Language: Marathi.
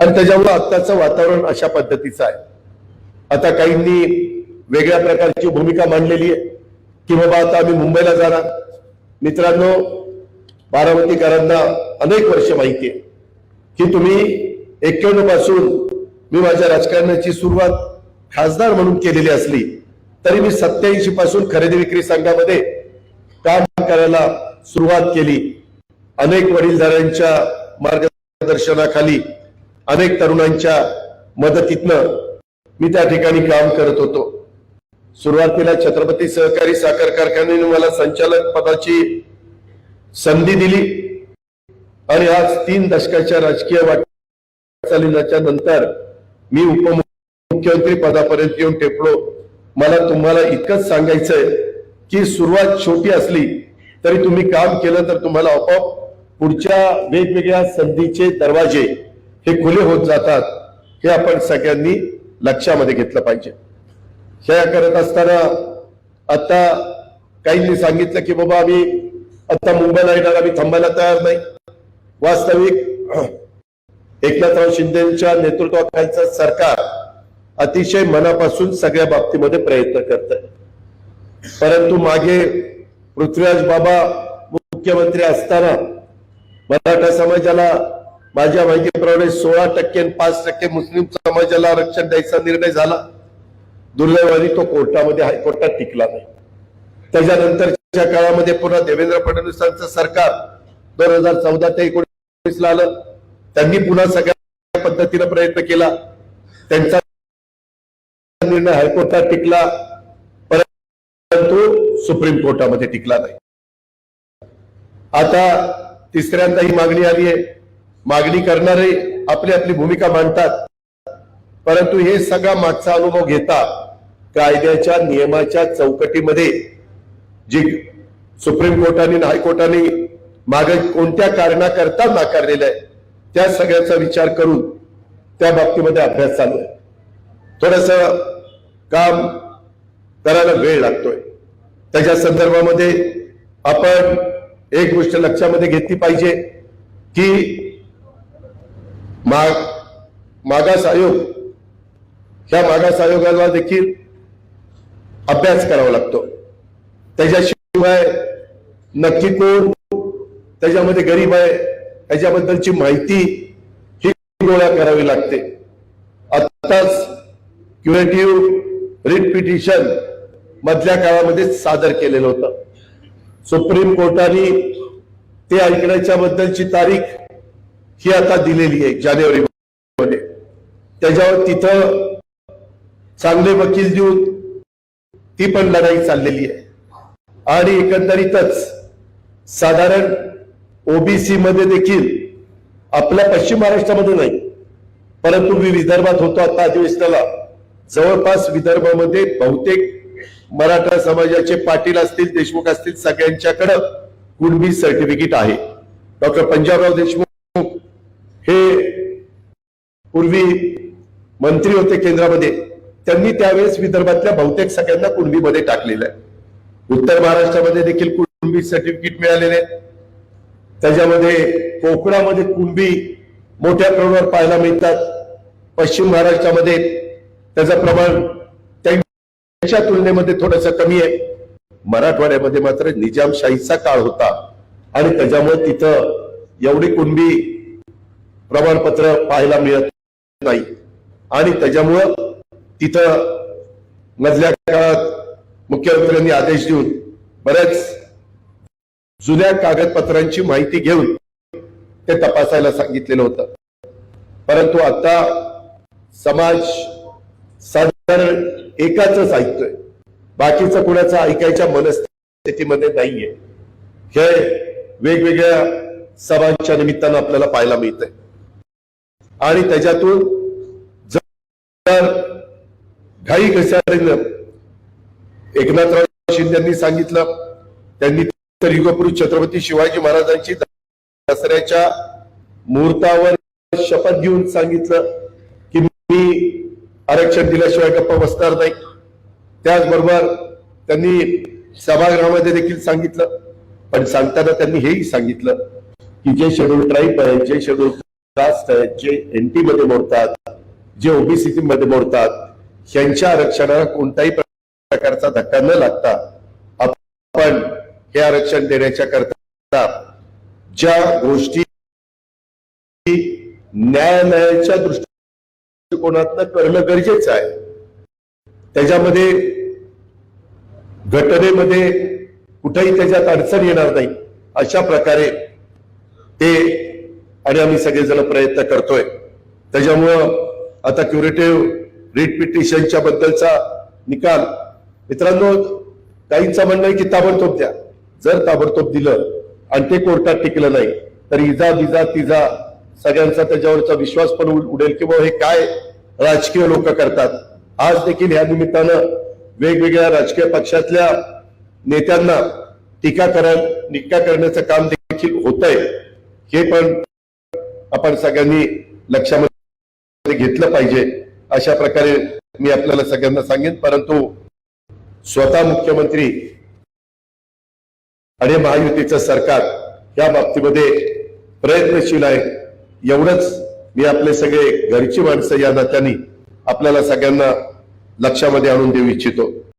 आणि त्याच्यामुळे आत्ताचं वातावरण अशा पद्धतीचं आहे. आता काहींनी वेगळ्या प्रकारची भूमिका मांडलेली आहे की बाबा आता आम्ही मुंबईला जाणार. मित्रांनो बारामतीकरांना अनेक वर्ष माहिती आहे की तुम्ही एक्क्याण्णवपासून मी माझ्या राजकारणाची सुरुवात खासदार म्हणून केलेली असली तरी मी सत्याऐंशी पासून खरेदी विक्री संघामध्ये काम करायला सुरुवात केली. अनेक वडीलधाऱ्यांच्या मार्गदर्शनाखाली अनेक तरुणांच्या मदतीतनं मी त्या ठिकाणी काम करत होतो. सुरुवातीला छत्रपती सहकारी साखर कारखान्याने मला संचालक पदाची संधी दिली आणि आज तीन दशकाच्या राजकीय वाटचालीच्या नंतर मी उपमुख्यमंत्री पदापर्यंत येऊन टेपलो. मला तुम्हाला इतकंच सांगायचंय की सुरुवात छोटी असली तरी तुम्ही काम केलं तर तुम्हाला आपोआप पुढच्या वेगवेगळ्या संधीचे दरवाजे हे खुले होत जातात हे आपण सगळ्यांनी लक्षामध्ये घेतलं पाहिजे. हे करत असताना आता काहींनी सांगितलं की बाबा आम्ही आता मुंबईला येणार आम्ही थांबायला तयार नाही. वास्तविक एकनाथराव शिंदेच्या नेतृत्वाखालचं सरकार अतिशय मनापासून सगळ्या बाबतीमध्ये प्रयत्न करत परंतु मागे पृथ्वीराज बाबा मुख्यमंत्री असताना मराठा समाजाला माझ्या माहितीप्रमाणे सोळा टक्के आणि पाच टक्के मुस्लिम समाजाला आरक्षण द्यायचा निर्णय झाला. दुर्दैवानी तो कोर्टामध्ये हायकोर्टात टिकला नाही. त्याच्यानंतरच्या काळामध्ये पुन्हा देवेंद्र फडणवीसांचं सरकार दोन हजार चौदा ते एकोणीस ला आलं. त्यांनी पुन्हा सगळ्या पद्धतीनं प्रयत्न केला. त्यांचा निर्णय हायकोर्टात टिकला. परंतु सुप्रीम कोर्टामध्ये टिकला नाही. आता तिसऱ्यांदा ही मागणी आली आहे. मागणी करणारे आपली आपली भूमिका मांडतात. परंतु हे सगळा मागचा अनुभव घेता कायद्याच्या नियमाच्या चौकटीमध्ये जी सुप्रीम कोर्टाने हायकोर्टाने मागे कोणत्या कारणाकरता नाकारलेलं आहे त्या सगळ्याचा विचार करून त्या बाबतीमध्ये अभ्यास चालू आहे. थोडस काम करायला वेळ लागतोय. त्याच्या संदर्भामध्ये आपण एक गोष्ट लक्षामध्ये घेतली पाहिजे की माग मागास आयोग ह्या मागास आयोगाला देखील अभ्यास करावा लागतो. त्याच्याशिवाय नक्की कोण त्याच्यामध्ये गरीब आहे याच्याबद्दलची माहिती ही गोळा करावी लागते. आत्ताच क्युरेटिव्ह रिट पिटिशन मधल्या काळामध्ये सादर केलेलं होतं. सुप्रीम कोर्टाने ते ऐकण्याच्या बद्दलची तारीख ही आता दिलेली आहे जानेवारी मध्ये. त्याच्यावर तिथं चांगले वकील देऊन ती पण लढाई चाललेली आहे. आणि एकंदरीतच साधारण ओबीसी मध्ये देखील आपल्या पश्चिम महाराष्ट्रामध्ये नाही परंतु मी विदर्भात होतो आता अधिवेशनाला. जवळपास विदर्भामध्ये बहुतेक मराठा समाजाचे पाटील असतील देशमुख असतील सगळ्यांच्याकडं कुणबी सर्टिफिकेट आहे. डॉक्टर पंजाबराव देशमुख हे पूर्वी मंत्री होते केंद्रामध्ये त्यांनी त्यावेळेस विदर्भातल्या बहुतेक सगळ्यांना कुणबीमध्ये टाकलेलं आहे. उत्तर महाराष्ट्रामध्ये देखील कुणबी सर्टिफिकेट मिळालेले त्याच्यामध्ये कोकणामध्ये कुणबी मोठ्या प्रमाणावर पाहायला मिळतात. पश्चिम महाराष्ट्रामध्ये त्याचं प्रमाण त्यांच्या तुलनेमध्ये थोडस कमी आहे. मराठवाड्यामध्ये मात्र निजामशाहीचा काळ होता आणि त्याच्यामुळे तिथं एवढी कुणबी प्रमाणपत्र पाहायला मिळत नाही. आणि त्याच्यामुळं तिथं मधल्या काळात मुख्यमंत्र्यांनी आदेश देऊन बऱ्याच जुन्या कागदपत्रांची माहिती घेऊन ते तपासायला सांगितलेलं होतं. परंतु आता समाज साधारण एकाच ऐकतोय. बाकीचं कुणाचं ऐकायच्या मनस्थितीमध्ये नाहीये. हे वेगवेगळ्या सभांच्या निमित्तानं आपल्याला पाहायला मिळतंय. आणि त्याच्यातून जर घाई घसारीनं एकनाथराव शिंदे सांगितलं त्यांनी तर युगपुरुष छत्रपती शिवाजी महाराजांची दसऱ्याच्या मुहूर्तावर शपथ घेऊन सांगितलं की मी आरक्षण दिल्याशिवाय गप्पा बसणार नाही. त्याचबरोबर त्यांनी सभागृहामध्ये देखील सांगितलं. पण सांगताना त्यांनी हेही सांगितलं की जे शेड्यूल ट्राईब आहे जे शेड्यूल कास्ट आहेत जे एनटी मध्ये मोडतात जे ओबीसी मध्ये मोडतात यांच्या आरक्षणाला कोणताही प्रकारचा धक्का न लागता आपण हे आरक्षण देण्याच्या करता ज्या गोष्टी न्यायालयाच्या दृष्टिकोनातनं करणं गरजेचं आहे त्याच्यामध्ये घटनेमध्ये कुठेही त्याच्यात अडचण येणार नाही अशा प्रकारे ते आणि आम्ही सगळेजण प्रयत्न करतोय. त्याच्यामुळं आता क्युरेटिव्ह रिट पिटिशनच्या बद्दलचा निकाल. मित्रांनो काहींचं म्हणणं आहे की ताबडतोब द्या. जर ताबडतोब दिलं आणि ते कोर्टात टिकलं नाही तर इजा बिजा तिजा सगळ्यांचा त्याच्यावरचा विश्वास पण उडेल की बाबा हे काय राजकीय लोक करतात. आज देखील या निमित्तानं वेगवेगळ्या राजकीय पक्षातल्या नेत्यांना टीका करा टीका करण्याचं काम देखील होत आहे हे पण आपण सगळ्यांनी लक्षामध्ये घेतलं पाहिजे. अशा प्रकारे मी आपल्याला सगळ्यांना सांगेन परंतु स्वतः मुख्यमंत्री आणि महायुतीचं सरकार या बाबतीमध्ये प्रयत्नशील आहे. एवढंच मी आपले सगळे घरची माणसं या नात्याने आपल्याला सगळ्यांना लक्षामध्ये आणून देऊ इच्छितो.